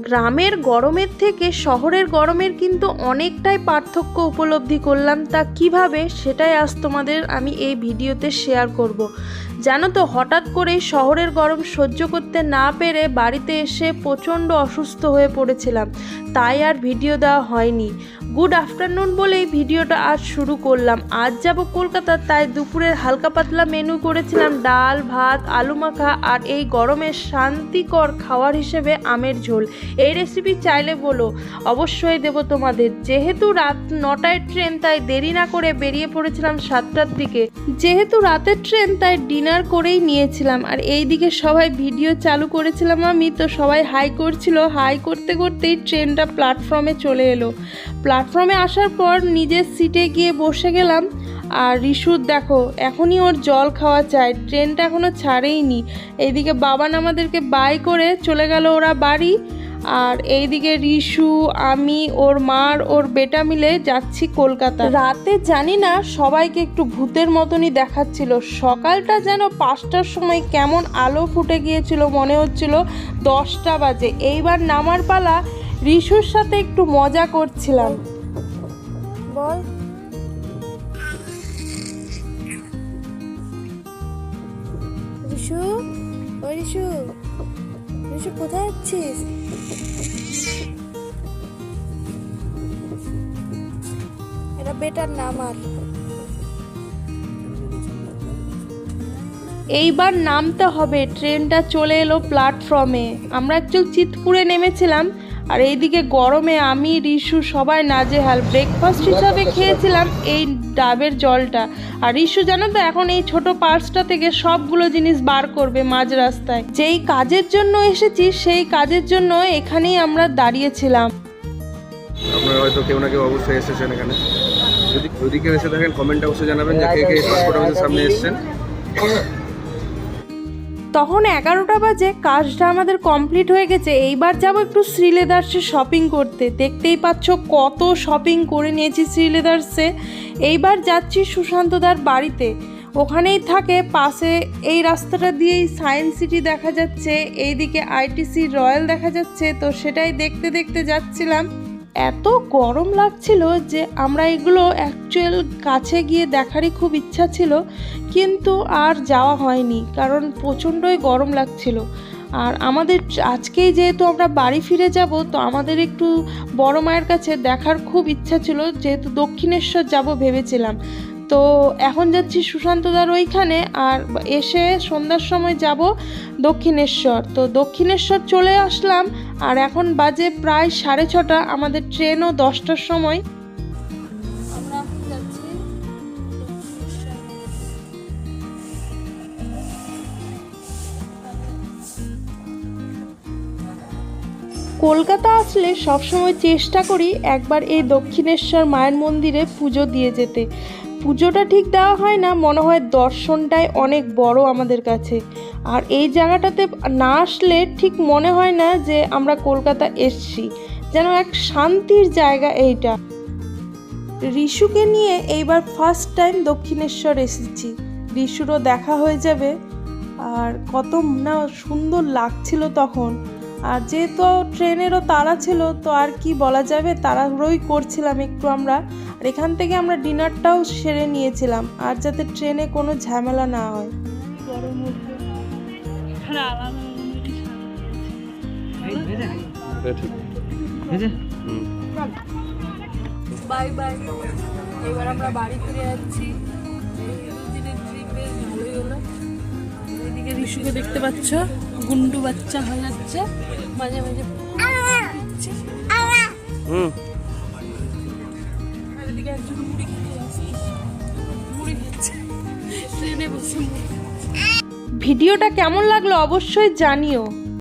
গ্রামের গরমের থেকে শহরের গরমের কিন্তু অনেকটাই পার্থক্য উপলব্ধি করলাম তা কীভাবে সেটাই আজ তোমাদের আমি এই ভিডিওতে শেয়ার করব। জানো তো, হঠাৎ করেই শহরের গরম সহ্য করতে না পেরে বাড়িতে এসে প্রচণ্ড অসুস্থ হয়ে পড়েছিলাম। তাই আর ভিডিও দেওয়া হয়নি। গুড আফটারনুন বলেই ভিডিওটা আজ শুরু করলাম। আজ যাব কলকাতা, তাই দুপুরের হালকা পাতলা মেনু করেছিলাম। ডাল, ভাত, আলু মাখা আর এই গরমের শান্তিকর খাওয়ার হিসেবে আমের ঝোল। এই রেসিপি চাইলে বলো, অবশ্যই দেব তোমাদের। যেহেতু রাত নটায় ট্রেন তাই দেরি না করে বেরিয়ে পড়েছিলাম সাতটার দিকে। যেহেতু রাতের ট্রেন তাই ডিনার করেই নিয়েছিলাম। আর এই দিকে সবাই ভিডিও চালু করেছিলাম আমি, তো সবাই হাই করছিল। হাই করতে করতেই ট্রেনটা প্ল্যাটফর্মে চলে এলো। প্ল্যাটফর্মে আসার পর নিজের সিটে গিয়ে বসে গেলাম। আর রিশুর দেখো, এখনই ওর জল খাওয়া চাই। ট্রেনটা এখনও ছাড়েইনি। এইদিকে বাবান আমাদেরকে বাই করে চলে গেল ওরা বাড়ি। আর এইদিকে রিশু, আমি, ওর মার, ওর বেটা মিলে যাচ্ছি কলকাতা। রাতে জানি না, সবাইকে একটু ভূতের মতনই দেখাচ্ছিল। সকালটা যেন পাঁচটার সময় কেমন আলো ফুটে গিয়েছিল, মনে হচ্ছিল দশটা বাজে। এইবার নামার পালা রিশুর সাথে একটু মজা করছিলাম। বল। রিশু? ও রিশু? রিশু কোথায় যাচ্ছিস? এটা বেটার না আমার এইবার নামতে হবে। ট্রেনটা চলে এলো প্ল্যাটফর্মে আমরা একচুয়াল চিতপুরে নেমেছিলাম। আর এইদিকে গরমে আমি, রিশু সবাই নাজেহাল ব্রেকফাস্ট হিসাবে খেয়েছিলাম এই ডাবের জলটা। আর রিশু জানো তো, এখন এই ছোট পার্সটা থেকে সবগুলো জিনিস বার করবে মাঝ রাস্তায়। যেই কাজের জন্য এসেছি, সেই কাজের জন্য এখানেই আমরা দাঁড়িয়েছিলাম। আপনারা হয়তো কেউ না কেউ অবশ্যই এসেছেন এখানে। যদি কেউ এসে থাকেন কমেন্টে অবশ্যই জানাবেন যে কে কে পাসপোর্ট অফিসের সামনে এসেছেন। তখন এগারোটা বাজে, কাজটা আমাদের কমপ্লিট হয়ে গেছে। এইবার যাব একটু শ্রীলেদার্সে শপিং করতে। দেখতেই পাচ্ছ কত শপিং করে নিয়েছি শ্রীলেদার্সে। এইবার যাচ্ছি সুশান্তদার বাড়িতে। ওখানেই থাকে, পাশে এই রাস্তাটা দিয়েই সায়েন্স সিটি দেখা যাচ্ছে, এইদিকে আইটিসি রয়্যাল দেখা যাচ্ছে। তো সেটাই দেখতে দেখতে যাচ্ছিলাম। এত গরম লাগছিল যে আমরা এগুলো অ্যাকচুয়াল কাছে গিয়ে দেখারই খুব ইচ্ছা ছিল, কিন্তু আর যাওয়া হয়নি, কারণ প্রচণ্ডই গরম লাগছিল। আর আমাদের আজকেই যেহেতু আমরা বাড়ি ফিরে যাব, তো আমাদের একটু বড় মায়ের কাছে দেখার খুব ইচ্ছা ছিল, যেহেতু দক্ষিণেশ্বর যাব ভেবেছিলাম। তো এখন যাচ্ছি সুশান্তদার ওইখানে আর এসে সন্ধ্যার সময় যাব দক্ষিণেশ্বর। তো দক্ষিণেশ্বর চলে আসলাম আর এখন বাজে প্রায় সাড়ে ছটা আমাদের ট্রেনও দশটার সময়। কলকাতা আসলে সবসময় চেষ্টা করি একবার এই দক্ষিণেশ্বর মায়ের মন্দিরে পুজো দিয়ে যেতে। পুজোটা ঠিক দেওয়া হয় না, মনে হয় দর্শনটাই অনেক বড় আমাদের কাছে। আর এই জায়গাটাতে না আসলে ঠিক মনে হয় না যে আমরা কলকাতা এসছি। যেন এক শান্তির জায়গা এইটা। ঋষুকে নিয়ে এইবার ফার্স্ট টাইম দক্ষিণেশ্বর এসেছি। রিশুরও দেখা হয়ে যাবে। আর কত না সুন্দর লাগছিল তখন। আর যেহেতু ট্রেনেরও তাড়া ছিল, তো আর কি বলা যাবে? তাড়াহুড়োই করছিলাম একটু আমরা। আর এখান থেকে আমরা ডিনারটাও সেরে নিয়েছিলাম, আর যাতে ট্রেনে কোনো ঝামেলা না হয়। দেখতে পাচ্ছ। গুন্ডু বাচ্চা হয়ে যাচ্ছে। মাঝে মাঝে হুম। একজন মুড়ি খেতে যাচ্ছে মুড়ি খাচ্ছে। ট্রেনে বসে ভিডিওটা কেমন লাগল অবশ্যই জানিও।